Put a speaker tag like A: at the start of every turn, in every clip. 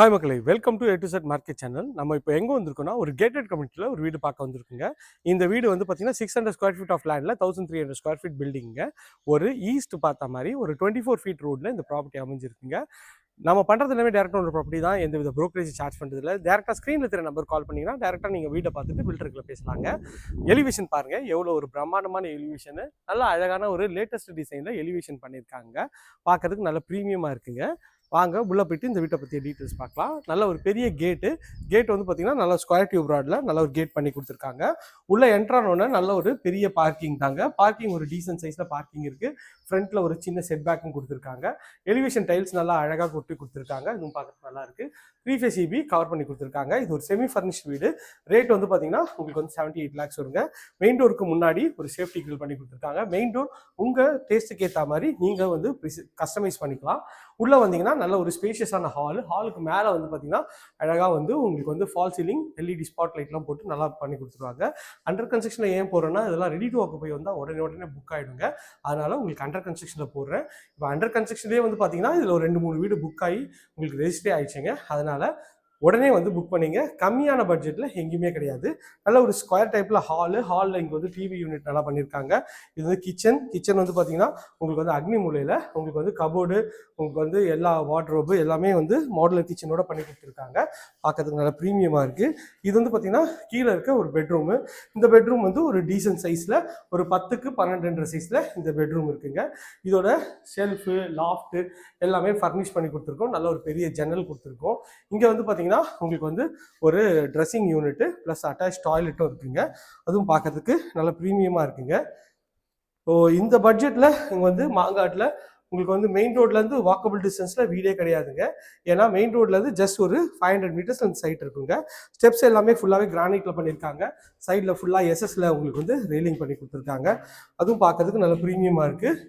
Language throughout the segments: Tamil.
A: ஹாய் மக்களை. Welcome to A to Z market channel நம்ம இப்போ எங்கே வந்திருக்கோம்னா ஒரு கேட்டட் கம்யூனிட்டியில் ஒரு வீடு பார்க்க வந்திருக்குங்க. இந்த வீடு வந்து பார்த்தீங்கன்னா six hundred square feet of லேண்டில் thousand three hundred square feet பில்டிங்க ஒரு ஈஸ்ட் பார்த்த மாதிரி ஒரு டுவெண்ட்டி ஃபோர் ஃபீட் ரோட்டில் இந்த ப்ராப்பர்ட்டி அமைஞ்சிருக்குங்க. நம்ம பண்ணுறது எல்லாமே டேரக்டாக ஒரு ப்ராப்பர்ட்டி தான். எந்த வித ப்ரோக்கரேஜ் சார்ஜ் பண்ணுறதுல டேரெக்டாக ஸ்க்ரீனில் தெரிய நம்பர் கால் பண்ணிங்கன்னா டேரெக்டாக நீங்கள் வீட்டை பார்த்துட்டு பில்டருக்குள்ள பேசலாங்க. எலிவேஷன் பாருங்கள் எவ்வளோ ஒரு பிரம்மாண்டமான எலிவேஷனு நல்ல அழகான ஒரு லேட்டஸ்ட் டிசைனில் எலிவேஷன் பண்ணியிருக்காங்க பார்க்கறதுக்கு நல்ல ப்ரீமியமாக இருக்குங்க. வாங்க உள்ளே போயிட்டு இந்த வீட்டை பற்றிய டீட்டெயில்ஸ் பார்க்கலாம். நல்ல ஒரு பெரிய கேட்டு கேட் வந்து பார்த்தீங்கன்னா நல்ல ஸ்கொயர் டியூப் ராடில் நல்ல ஒரு கேட் பண்ணி கொடுத்துருக்காங்க. உள்ளே என்ட்ரானோடனே நல்ல ஒரு பெரிய பார்க்கிங் தாங்க. பார்க்கிங் ஒரு டீசென்ட் சைஸில் பார்க்கிங் இருக்குது ஃப்ரண்ட்டில் ஒரு சின்ன செட் பேக்கும் கொடுத்துருக்காங்க. எலிவேஷன் டைல்ஸ் நல்லா அழகாக கொட்டி கொடுத்துருக்காங்க. இதுவும் பார்க்கறதுக்கு நல்லா இருக்குது த்ரீ ஃபேஸ் இபி கவர் பண்ணி கொடுத்துருக்காங்க. இது ஒரு செமி ஃபர்னிஷ்ட் வீடு. ரேட் வந்து பார்த்தீங்கன்னா உங்களுக்கு வந்து செவன்ட்டி எயிட் லேக்ஸ் வருங்க மெயின் டோருக்கு முன்னாடி ஒரு சேஃப்டி கிரில் பண்ணி கொடுத்துருக்காங்க. மெயின் டோர் உங்கள் டேஸ்ட்டுக்கு ஏற்ற மாதிரி நீங்கள் வந்து கஸ்டமைஸ் பண்ணிக்கலாம். உள்ளே வந்தீங்கன்னா நல்ல ஒரு ஸ்பேஷியஸான ஹால் ஹாலுக்கு மேலே வந்து பார்த்தீங்கன்னா அழகாக வந்து உங்களுக்கு வந்து ஃபால் சீலிங் எல்இடி ஸ்பாட் லைட்லாம் போட்டு நல்லா பண்ணி கொடுத்துருவாங்க. அண்டர் கன்ஸ்ட்ரக்ஷனில் ஏன் போகிறேன்னா இதெல்லாம் ரெடி டு போய் வந்தால் உடனே உடனே புக் ஆகிடுங்க அதனால் உங்களுக்கு அண்டர் கன்ஸ்ட்ரக்ஷனில் போடுறேன். இப்போ அண்டர் கன்ஸ்ட்ரக்ஷன்லேயே வந்து பார்த்தீங்கன்னா இதில் ஒரு ரெண்டு மூணு வீடு புக் ஆகி உங்களுக்கு ரெஜிஸ்ட்ரே ஆயிடுச்சுங்க. அதனால் உடனே வந்து புக் பண்ணிங்க. கம்மியான பட்ஜெட்டில் எங்கேயுமே கிடையாது. நல்ல ஒரு ஸ்கொயர் டைப்பில் ஹாலு ஹாலில் இங்கே வந்து டிவி யூனிட் நல்லா பண்ணியிருக்காங்க இது வந்து கிச்சன் கிச்சன் வந்து பார்த்தீங்கன்னா உங்களுக்கு வந்து அக்னி மூலையில் உங்களுக்கு வந்து கபோர்டு உங்களுக்கு வந்து எல்லா வார்ட்ரோபு எல்லாமே வந்து மாடலர் கிச்சனோட பண்ணி கொடுத்துருக்காங்க. பார்க்கறதுக்கு நல்ல ப்ரீமியமாக இருக்குது இது வந்து பார்த்தீங்கன்னா கீழே இருக்க ஒரு பெட்ரூமு இந்த பெட்ரூம் வந்து ஒரு டீசன்ட் சைஸில் ஒரு பத்துக்கு பன்னெண்டுன்ற சைஸில் இந்த பெட்ரூம் இருக்குங்க. இதோட ஷெல்ஃபு லாஃப்ட்டு எல்லாமே ஃபர்னிஷ் பண்ணி கொடுத்துருக்கோம். நல்ல ஒரு பெரிய ஜன்னல் கொடுத்துருக்கோம். இங்கே வந்து பார்த்தீங்கன்னா உங்களுக்கு வந்து ஒரு ட்ரெஸ்ஸிங் யூனிட்டு ப்ளஸ் அட்டாச் டாய்லெட்டும் இருக்குங்க. அதுவும் பார்க்கறதுக்கு நல்ல ப்ரீமியமாக இருக்குங்க. ஸோ இந்த பட்ஜெட்டில் இங்கே வந்து மாங்காட்டில் உங்களுக்கு வந்து மெயின் ரோட்லேருந்து வாக்கபிள் டிஸ்டன்ஸில் வீடே கிடையாதுங்க. ஏன்னா மெயின் ரோட்லேருந்து ஜஸ்ட் ஒரு ஃபைவ் ஹண்ட்ரட் மீட்டர்ஸ் அந்த சைட் இருக்குங்க. ஸ்டெப்ஸ் எல்லாமே ஃபுல்லாகவே கிரானைட்டில் பண்ணியிருக்காங்க சைடில் ஃபுல்லாக எஸ்எஸ்ல உங்களுக்கு வந்து ரெயிலிங் பண்ணி கொடுத்துருக்காங்க. அதுவும் பார்க்கறதுக்கு நல்ல ப்ரீமியமாக இருக்குது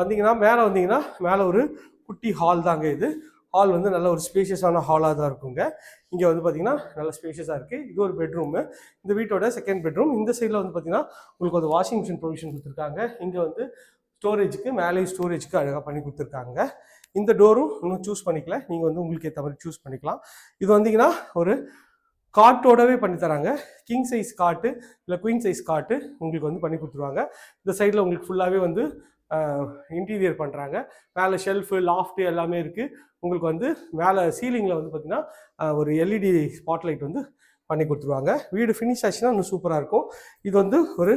A: வந்தீங்கன்னா மேலே வந்தீங்கன்னா மேலே ஒரு குட்டி ஹால் தாங்க இது. ஹால் வந்து நல்ல ஒரு ஸ்பேஷியஸான ஹாலாக தான் இருக்குங்க. இங்கே வந்து பார்த்தீங்கன்னா நல்ல ஸ்பேஷியஸாக இருக்குது இது ஒரு பெட்ரூமு. இந்த வீட்டோட செகண்ட் பெட்ரூம். இந்த சைடில் வந்து பார்த்தீங்கன்னா உங்களுக்கு வந்து வாஷிங் மிஷின் ப்ரொவிஷன் கொடுத்துருக்காங்க. இங்கே வந்து ஸ்டோரேஜுக்கு மேலே ஸ்டோரேஜுக்கு அழகாக பண்ணி கொடுத்துருக்காங்க. இந்த டோரும் இன்னும் சூஸ் பண்ணிக்கல. நீங்கள் வந்து உங்களுக்கு ஏற்ற மாதிரி சூஸ் பண்ணிக்கலாம். இது வந்தீங்கன்னா ஒரு காட்டோடவே பண்ணி தராங்க. கிங் சைஸ் காட்டு இல்லை குயின் சைஸ் காட்டு உங்களுக்கு வந்து பண்ணி கொடுத்துருவாங்க. இந்த சைடில் உங்களுக்கு ஃபுல்லாகவே வந்து இன்டீரியர் பண்ணுறாங்க மேலே ஷெல்ஃபு லாஃப்ட்டு எல்லாமே இருக்குது உங்களுக்கு வந்து மேலே சீலிங்கில் வந்து பார்த்திங்கன்னா ஒரு எல்இடி ஸ்பாட்லைட் வந்து பண்ணி கொடுத்துருவாங்க. வீடு ஃபினிஷ் ஆச்சுன்னா இன்னும் சூப்பராக இருக்கும். இது வந்து ஒரு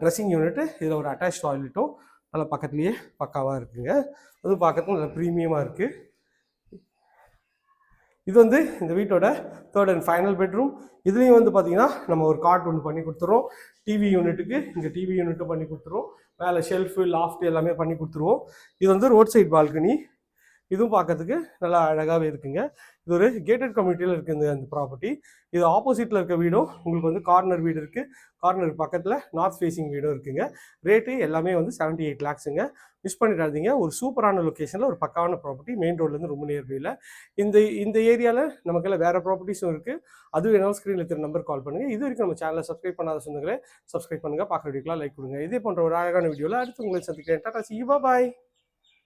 A: ட்ரெஸ்ஸிங் யூனிட்டு இதில் ஒரு அட்டாச் டாய்லெட்டும் நல்லா பக்கத்துலேயே பக்காவாக இருக்குங்க. அதுவும் பார்க்கறதுக்கு நல்லா ப்ரீமியமாக இருக்குது இது வந்து இந்த வீட்டோட தேர்ட் அண்ட் ஃபைனல் பெட்ரூம் இதுலேயும் வந்து பார்த்தீங்கன்னா நம்ம ஒரு காட் ஒன்று பண்ணி கொடுத்துருவோம் டிவி யூனிட்டுக்கு இங்கே டிவி யூனிட்டும் பண்ணி கொடுத்துருவோம் மேலே ஷெல்ஃபு லாஃப்ட் எல்லாமே பண்ணி கொடுத்துருவோம் இது வந்து ரோட் சைட் பால்கனி இதுவும் பார்க்கறதுக்கு நல்லா அழகாகவே இருக்குங்க. இது ஒரு கேட்டட் கம்யூனிட்டியில் இருக்குது அந்த ப்ராப்பர்ட்டி இது ஆப்போசிட்டில் இருக்க வீடும் உங்களுக்கு வந்து கார்னர் வீடு இருக்குது கார்னர் பக்கத்தில் நார்த் ஃபேஸிங் வீடும் இருக்குங்க. ரேட்டு எல்லாமே வந்து செவன்ட்டி எயிட் லேக்ஸுங்க மிஸ் பண்ணிடாதீங்க. ஒரு சூப்பரான லொக்கேஷனில் ஒரு பக்காவான ப்ராப்பர்ட்டி மெயின் ரோட்லேருந்து ரொம்ப நியர்பையில் இந்த இந்த ஏரியாவில் நமக்கெல்லாம் வேறு ப்ராப்பர்ட்டிஸும் இருக்குது அதுவும் வேணாலும் ஸ்க்ரீனில் இருக்கிற நம்பர் கால் பண்ணுங்கள் இது வரைக்கும் நம்ம சேனலை சப்ஸ்கிரைப் பண்ணாத சொந்தங்களே சப்ஸ்கிரைப் பண்ணுங்கள் பார்க்குற வீடியோக்கெலாம் லைக் கொடுங்க. இதே போன்ற ஒரு அழகான வீடியோவில் அடுத்து உங்களை சந்திக்கிறேன். டாடா சி பாய்